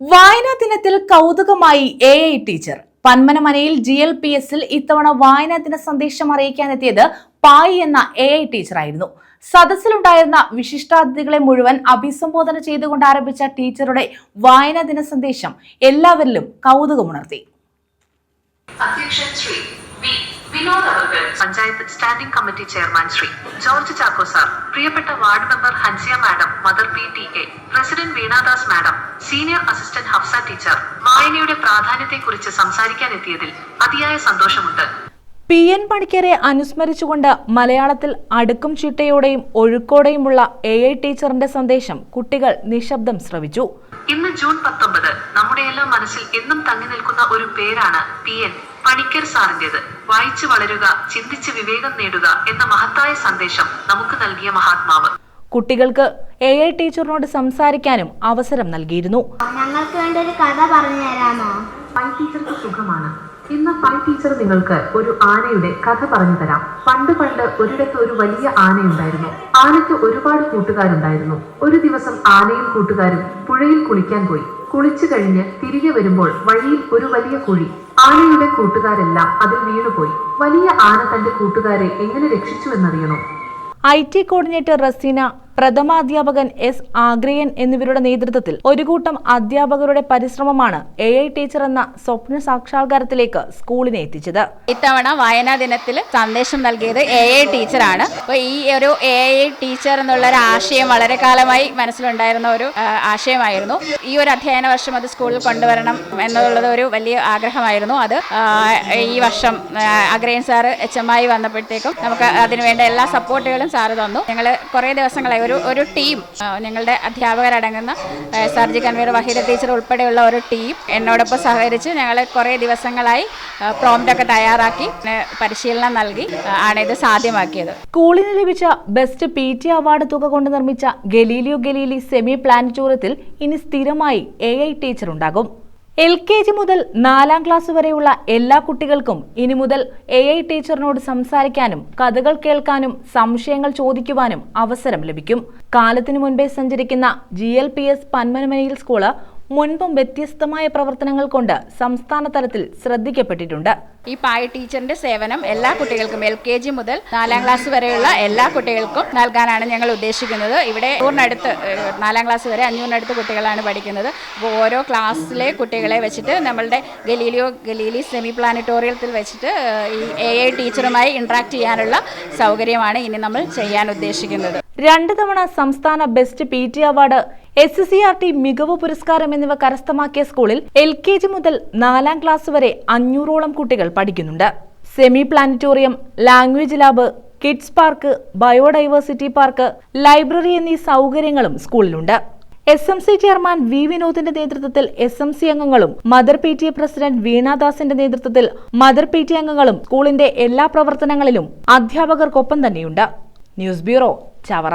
വായനാ ദിനത്തിൽ കൗതുകമായി A I teacher Panmanamanayil G L P എസിൽ ഇത്തവണ വായനാ ദിന സന്ദേശം അറിയിക്കാനെത്തിയത് പായി എന്ന എ ഐ ടീച്ചറായിരുന്നു സദസ്സിലുണ്ടായിരുന്ന വിശിഷ്ടാതിഥികളെ മുഴുവൻ അഭിസംബോധന ചെയ്തുകൊണ്ട് ആരംഭിച്ച ടീച്ചറുടെ വായനാ ദിന സന്ദേശം എല്ലാവരിലും കൗതുകമുണർത്തി. അധ്യക്ഷൻ Shri V Vinod panchayat standing committee chairman Shri George Chacko sir പ്രിയപ്പെട്ട ward member Hansiya madam mother P T A president Veenadas madam senior assistant Hafsa teacher വായനയുടെ പ്രാധാന്യത്തെക്കുറിച്ച് സംസാരിക്കാൻ എത്തിയതിൽ അതിയായ സന്തോഷമുണ്ട്. പി എൻ പണിക്കരെ അനുസ്മരിച്ചുകൊണ്ട് മലയാളത്തിൽ അടുക്കും ചിട്ടയോടെയും ഒഴുക്കോടെയുമുള്ള എ ഐ ടീച്ചറിന്റെ സന്ദേശം കുട്ടികൾ നിശബ്ദം ശ്രവിച്ചു. ഇന്ന് ജൂൺ പത്തൊമ്പത് നമ്മുടെയെല്ലാം മനസ്സിൽ എന്നും തങ്ങി നിൽക്കുന്ന ഒരു പേരാണ് പി എൻ. പണിക്കർ സാറിന്റേത്. വായിച്ചു വളരുക ചിന്തിച്ച് വിവേകം നേടുക എന്ന മഹത്തായ സന്ദേശം നമുക്ക് നൽകിയ മഹാത്മാവ്. കുട്ടികൾക്ക് എ ഐ ടീച്ചറിനോട് സംസാരിക്കാനും അവസരം നൽകിയിരുന്നു. ഞങ്ങൾക്ക് വേണ്ട ഒരു കഥ പറഞ്ഞു തരാമോ? പൈ ടീച്ചർക്ക് സുഖമാണ്. ഇന്ന് പൈ ടീച്ചർ നിങ്ങൾക്ക് ഒരു ആനയുടെ കഥ പറഞ്ഞു തരാം. പണ്ട് പണ്ട് ഒരിടത്ത് ഒരു വലിയ ആനയുണ്ടായിരുന്നു. ആനയ്ക്ക് ഒരുപാട് കൂട്ടുകാരുണ്ടായിരുന്നു. ഒരു ദിവസം ആനയും കൂട്ടുകാരും പുഴയിൽ കുളിക്കാൻ പോയി. കുളിച്ചു കഴിഞ്ഞ് തിരികെ വരുമ്പോൾ വഴിയിൽ ഒരു വലിയ കുഴി. ആനയുടെ കൂട്ടുകാരെല്ലാം അതിൽ വീണുപോയി. വലിയ ആന തന്റെ കൂട്ടുകാരെ എങ്ങനെ രക്ഷിച്ചുവെന്നറിയണോ? ഐ ടി കോർഡിനേറ്റർ റസീന പ്രഥമാധ്യാപകൻ എസ് ആഗ്രയൻ എന്നിവരുടെ നേതൃത്വത്തിൽ ഒരു കൂട്ടം അധ്യാപകരുടെ പരിശ്രമമാണ് എ ഐ ടീച്ചർ എന്ന സ്വപ്ന സാക്ഷാത്കാരത്തിലേക്ക് സ്കൂളിനെ എത്തിച്ചത്. ഇത്തവണ വായനാ ദിനത്തിൽ സന്ദേശം നൽകിയത് എ ഐ ടീച്ചറാണ്. അപ്പോൾ ഈ ഒരു എ ഐ ടീച്ചർ എന്നുള്ള ഒരു ആശയം വളരെ കാലമായി മനസ്സിലുണ്ടായിരുന്ന ഒരു ആശയമായിരുന്നു. ഈ ഒരു അധ്യയന വർഷം അത് സ്കൂളിൽ കൊണ്ടുവരണം എന്നുള്ളത് ഒരു വലിയ ആഗ്രഹമായിരുന്നു. അത് ഈ വർഷം അഗ്രയൻ സാറ് എച്ച് എം ആയി വന്നപ്പോഴത്തേക്കും നമുക്ക് അതിനുവേണ്ട എല്ലാ സപ്പോർട്ടുകളും സാറ് തന്നു. ഞങ്ങൾ കുറേ ദിവസങ്ങളായി ഒരു ഒരു ടീം ഞങ്ങളുടെ അധ്യാപകരടങ്ങുന്ന ആ, സർജി കൺവീർ വഹീദ ടീച്ചർ ഉൾപ്പെടെയുള്ള ഒരു ടീം എന്നോടൊപ്പം സഹകരിച്ച് ഞങ്ങൾ കുറേ ദിവസങ്ങളായി പ്രോംറ്റൊക്കെ തയ്യാറാക്കി പരിശീലനം നൽകി ആണ് ഇത് സാധ്യമാക്കിയത്. സ്കൂളിന് ലഭിച്ച ബെസ്റ്റ് പി ടി അവാർഡ് തുക കൊണ്ട് നിർമ്മിച്ച ഗലീലിയോ ഗലീലി സെമി പ്ലാനറ്റോറിയത്തിൽ ഇനി സ്ഥിരമായി എ ഐ ടീച്ചർ ഉണ്ടാകും എൽ കെ ജി മുതൽ നാലാം ക്ലാസ് വരെയുള്ള എല്ലാ കുട്ടികൾക്കും ഇനി മുതൽ എ ഐ ടീച്ചറിനോട് സംസാരിക്കാനും കഥകൾ കേൾക്കാനും സംശയങ്ങൾ ചോദിക്കുവാനും അവസരം ലഭിക്കും. കാലത്തിനു മുൻപേ സഞ്ചരിക്കുന്ന G L P S Panmanamanayil school മുൻപും വ്യത്യസ്തമായ പ്രവർത്തനങ്ങൾ കൊണ്ട് സംസ്ഥാന തലത്തിൽ ശ്രദ്ധിക്കപ്പെട്ടിട്ടുണ്ട്. ഈ പായ ടീച്ചറിന്റെ സേവനം എല്ലാ കുട്ടികൾക്കും എൽ കെ ജി മുതൽ നാലാം ക്ലാസ് വരെയുള്ള എല്ലാ കുട്ടികൾക്കും നൽകാനാണ് ഞങ്ങൾ ഉദ്ദേശിക്കുന്നത്. ഇവിടെ ഏഹ്, നാലാം ക്ലാസ് വരെ അഞ്ഞൂറിനടുത്ത് കുട്ടികളാണ് പഠിക്കുന്നത്. അപ്പോൾ ഓരോ ക്ലാസ്സിലെ കുട്ടികളെ വെച്ചിട്ട് നമ്മളുടെ ഗലീലിയോ ഗലീലി സെമി പ്ലാനറ്റോറിയത്തിൽ വെച്ചിട്ട് ഈ എ ഐ ടീച്ചറുമായി ഇൻട്രാക്ട് ചെയ്യാനുള്ള സൗകര്യമാണ് ഇനി നമ്മൾ ചെയ്യാൻ ഉദ്ദേശിക്കുന്നത്. രണ്ട് തവണ സംസ്ഥാന best P T award S C R T മികവ് പുരസ്കാരം എന്നിവ കരസ്ഥമാക്കിയ സ്കൂളിൽ എൽ കെ ജി മുതൽ നാലാം ക്ലാസ് വരെ അഞ്ഞൂറോളം കുട്ടികൾ പഠിക്കുന്നുണ്ട്. Semi planetarium language lab kids park biodiversity park library എന്നീ സൗകര്യങ്ങളും സ്കൂളിലുണ്ട്. S M C chairman V. വിനോദിന്റെ നേതൃത്വത്തിൽ എസ് എം സി അംഗങ്ങളും mother P T A president വീണാദാസിന്റെ നേതൃത്വത്തിൽ മദർ പി ടി അംഗങ്ങളും സ്കൂളിന്റെ എല്ലാ പ്രവർത്തനങ്ങളിലും അധ്യാപകർക്കൊപ്പം തന്നെയുണ്ട്. News bureau Chavara.